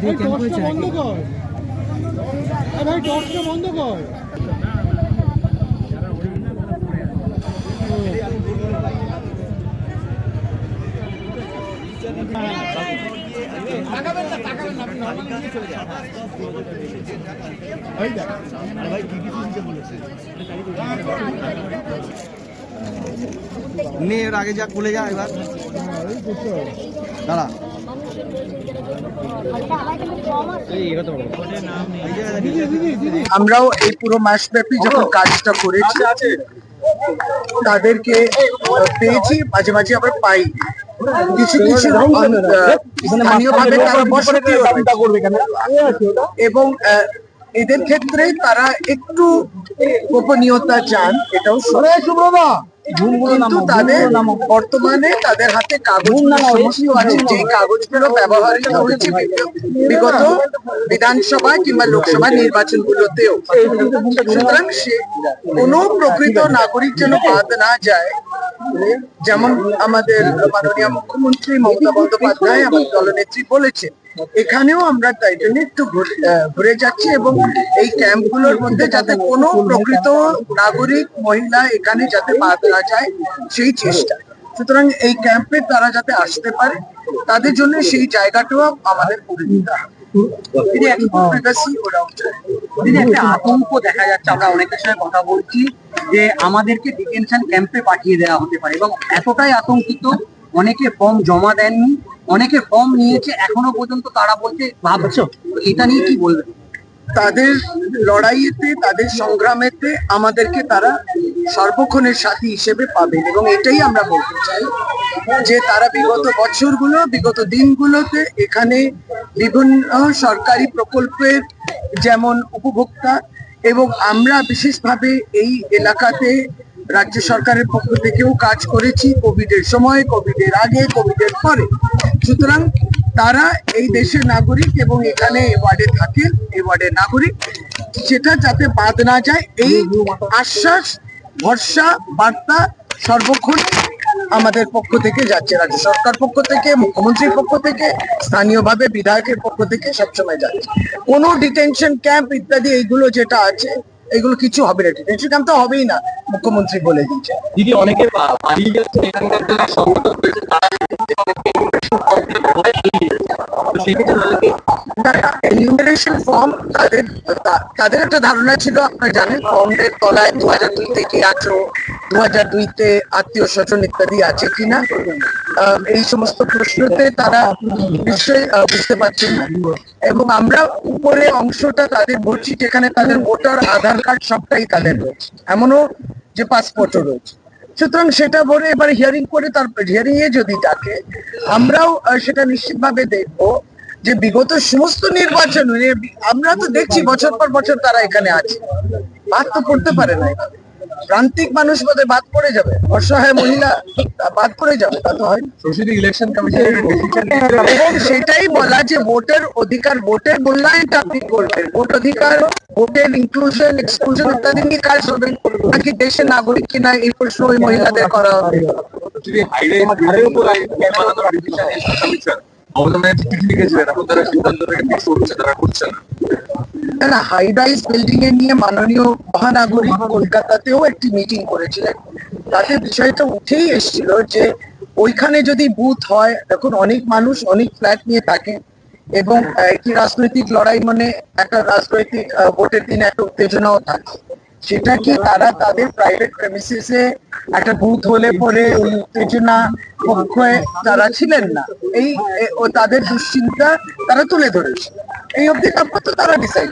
যে ক্যাম্প হয়েছে বন্ধ কর। ভাই টর্চটা বন্ধ কর। নে এর আগে যা খুলে যা এবার। দাঁড়া। আমরাও এই পুরো মাসব্যাপী যখন কাজটা করেছি, তাদেরকে পেয়েছি, মাঝে মাঝে আবার পাই কিছু কিছু এবং এদের ক্ষেত্রে তারা একটু গোপনীয়তা চান, এটাও সত্য। কিন্তু তাদের বর্তমানে তাদের হাতে কাগজ সমস্ত আছে যে কাগজগুলো ব্যবহৃত হয়েছে বিগত বিধানসভা কিংবা লোকসভা নির্বাচনগুলোতেও। সুতরাং সে কোনো প্রকৃত নাগরিক যেন বাদ না যায়। যেমন আমাদের মাননীয় মুখ্যমন্ত্রী মমতা বন্দ্যোপাধ্যায় আমাদের দলনেত্রী বলেছেন এখানেও আমরা তাই জন্য একটু ঘুরে- যাচ্ছি এবং এই ক্যাম্পগুলোর মধ্যে যাতে কোনো প্রকৃত নাগরিক মহিলা এখানে যাতে বাদ না যায় সেই চেষ্টা। সুতরাং এই ক্যাম্পে তারা যাতে আসতে পারে তাদের জন্য সেই জায়গাটাও আমাদের করে দিতে হবে। তিনি একটু privacy ওরাও চায়। দিদি একটা আতঙ্ক দেখা যাচ্ছে আমরা অনেকের সঙ্গে কথা বলছি যে আমাদেরকে ডিটেনশন ক্যাম্পে পাঠিয়ে দেওয়া হতে পারে এবং এতটাই আতঙ্কিত অনেকে ফর্ম জমা দেননি অনেকে ফর্ম নিয়েছে, এখনও পর্যন্ত তারা বলতে ভাবছ এটা নিয়ে কি বলবেন তাদের লড়াইয়েতে, তাদের সংগ্রামেতে আমাদেরকে তারা সর্বক্ষণের সাথী হিসেবে পাবেন এবং এটাই আমরা বলতে চাই যে তারা বিগত বছরগুলো, বিগত দিনগুলোতে এখানে বিভিন্ন সরকারি প্রকল্পের যেমন উপভোক্তা এবং আমরা বিশেষভাবে এই এলাকাতে রাজ্য সরকারের পক্ষ থেকেও কাজ করেছি। কোভিড এর সময় কোভিড এর আগে কোভিড এর পরে। সুতরাং তারা এই দেশের নাগরিক এবং এখানে এই ওয়ার্ডে থাকে এই ওয়ার্ডের নাগরিক। সেটা যাতে বাদ না যায়, এই আশ্বাস, ভরসা, বার্তা সর্বক্ষণ আমাদের পক্ষ থেকে যাচ্ছে। রাজ্য সরকার পক্ষ থেকে, মুখ্যমন্ত্রীর পক্ষ থেকে, স্থানীয়ভাবে বিধায়কের পক্ষ থেকে সবসময় যাচ্ছে। কোনো ডিটেনশন ক্যাম্প ইত্যাদি, এইগুলো যেটা আছে, এগুলো কিছু হবে না। ডিটেনশন ক্যাম্প তো হবেই না, মুখ্যমন্ত্রী বলে দিচ্ছে দিদি, অনেকে যাচ্ছে ফর্ম তাদের তাদের একটা ধারণা ছিল, আপনারা জানেন, ফর্মের তলায় দু হাজার দুই থেকে আঠেরো দু হাজার দুইতে আত্মীয় স্বজন ইত্যাদি আছে কিনা এই সমস্ত প্রশ্নতে তারা নিশ্চয়ই বুঝতে পারছেন না। এবং আমরা উপরে অংশটা তাদের বলছি, যেখানে তাদের ভোটার আধার কার্ড সবটাই তাদের রয়েছে, এমনও যে পাসপোর্টও রয়েছে। সুতরাং সেটা বলে এবার হিয়ারিং করে তারপর হিয়ারিং এ যদি ডাকে, আমরাও সেটা নিশ্চিতভাবে দেখব যে বিগত সমস্ত নির্বাচন আমরা তো দেখছি বছর পর বছর তারা এখানে আছে। বাদ তো পড়তে পারে না। প্রান্তিক মানুষ বাদ পড়ে যাবে। অসহায় মহিলা বাদ পড়ে যাবে তা তো হয় ইলেকশন এবং সেটাই বলা যে ভোটের অধিকার ভোটের মূল্যায়নটা আপনি করবেন। ভোট অধিকার ভোটের ইনক্লুশন এক্সক্লুশন ইত্যাদি নিয়ে কাজ করবেন। নাকি দেশের নাগরিক কিনা এই প্রশ্ন ওই মহিলাদের করা হবে। এখন একটি মিটিং বিষয়টা উঠেই এসেছিল যে ওইখানে যদি বুথ হয়, দেখুন, অনেক মানুষ, অনেক ফ্ল্যাট নিয়ে থাকে এবং একটি রাজনৈতিক লড়াই মানে একটা রাজনৈতিক ভোটের দিন একটা উত্তেজনাও থাকে। সেটা কি তারা তাদের প্রাইভেট প্রেমিসিসে একটা বুথ হলে পরে উত্তেজনা পক্ষে তারা ছিলেন না? এই ও তাদের দুশ্চিন্তা তারা তুলে ধরেছে। এই অবধি তারপর তো তারা ডিসাইড